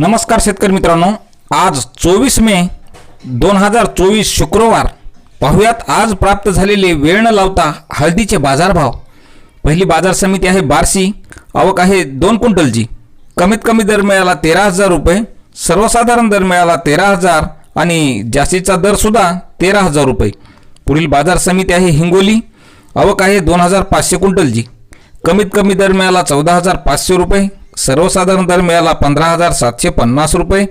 नमस्कार शेतकरी मित्रांनो. आज चोवीस मे दोन हजार चोवीस शुक्रवार. पाहुयात आज प्राप्त झालेले वेळ न लावता हळदीचे बाजारभाव. पहिली बाजार समिती आहे बार्शी आवक आहे दोन क्विंटलची. कमीत कमी दर मिळाला तेरा हजार रुपये सर्वसाधारण दर मिळाला तेरा हजार आणि जास्तीचा दरसुद्धा तेरा हजार रुपये. पुढील बाजार समिती आहे हिंगोली आवक आहे दोन हजार पाचशे क्विंटलची. कमीत कमी दर मिळाला चौदा हजार पाचशे रुपये सर्वसाधारण दर मिळाला पंधरा हजार सातशे पन्नास रुपये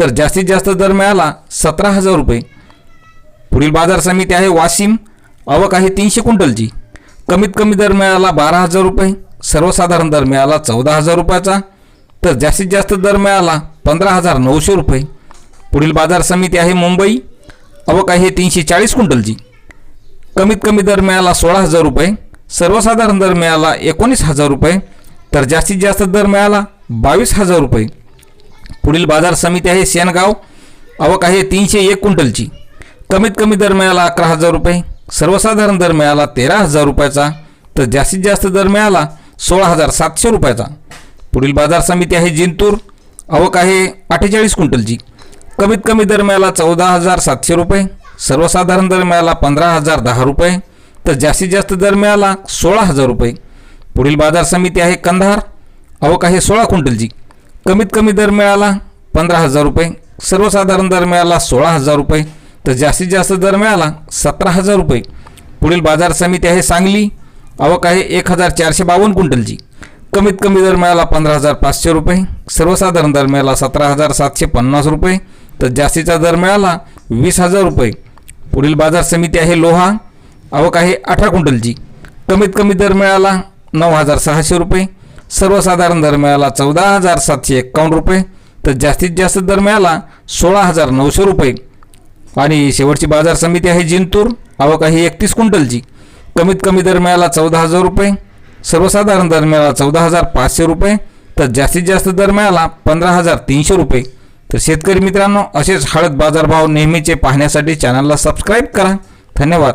तर जास्तीत जास्त दर मिळाला सतरा हजार रुपये. पुढील बाजार समिती आहे वाशिम. आवक आहे तीनशे क्विंटलची. कमीत कमी दर मिळाला बारा हजार रुपये सर्वसाधारण दर मिळाला चौदा हजार रुपयाचा तर जास्तीत जास्त दर मिळाला पंधरा हजार नऊशे रुपये. पुढील बाजार समिती आहे मुंबई. आवक आहे तीनशे चाळीस क्विंटलची. कमीत कमी दर मिळाला सोळा हजार रुपये सर्वसाधारण दर मिळाला एकोणीस हजार रुपये तर जास्तीत जास्त दर मिळाला बावीस हजार रुपये. पुढील बाजार समिती आहे शेणगाव आवक आहे तीनशे एक क्विंटलची. कमीत कमी दर मिळाला अकरा हजार रुपये. सर्वसाधारण दर मिळाला तेरा हजार रुपयाचा. तर जास्तीत जास्त दर मिळाला सोळा हजार सातशे रुपयाचा. पुढील बाजार समिती आहे जिंतूर. आवक आहे अठ्ठेचाळीस क्विंटलची. कमीत कमी दर मिळाला चौदा हजार सातशे रुपये. सर्वसाधारण दर मिळाला पंधरा हजार दहा रुपये. तर जास्तीत जास्त दर मिळाला सोळा हजार रुपये. पुढील बाजार समिती आहे कंधार. आवक आहे सोळा क्विंटलची. कमीत कमी दर मिळाला पंधरा हजार रुपये. सर्वसाधारण दर मिळाला सोळा हजार रुपये. तर जास्तीत जास्त दर मिळाला सतरा हजार रुपये. पुढील बाजार समिती आहे सांगली. आवक आहे एक हजार चारशे बावन्न क्विंटलची. कमीत कमी दर मिळाला पंधरा हजार पाचशे रुपये. सर्वसाधारण दर मिळाला सतरा हजार सातशे पन्नास रुपये. तर जास्तीचा दर मिळाला वीस हजार रुपये. पुढील बाजार समिती आहे लोहा. आवक आहे अठरा क्विंटलची. कमीत कमी दर मिळाला नऊ हजार सहाशे रुपये. सर्वसाधारण दर मिळाला चौदा हजार सातशे एक्कावन्न रुपये. तर जास्तीत जास्त दर मिळाला सोळा हजार नऊशे रुपये. आणि शेवटची बाजार समिती आहे जिंतूर. आवक आहे एकतीस क्विंटलची. कमीत कमी दर मिळाला चौदा हजार रुपये. सर्वसाधारण दर मिळाला चौदा हजार पाचशे रुपये. तर जास्तीत जास्त दर मिळाला पंधरा हजार तीनशे रुपये. तर शेतकरी मित्रांनो असेच हळद बाजारभाव नेहमीचे पाहण्यासाठी चॅनलला सबस्क्राईब करा. धन्यवाद.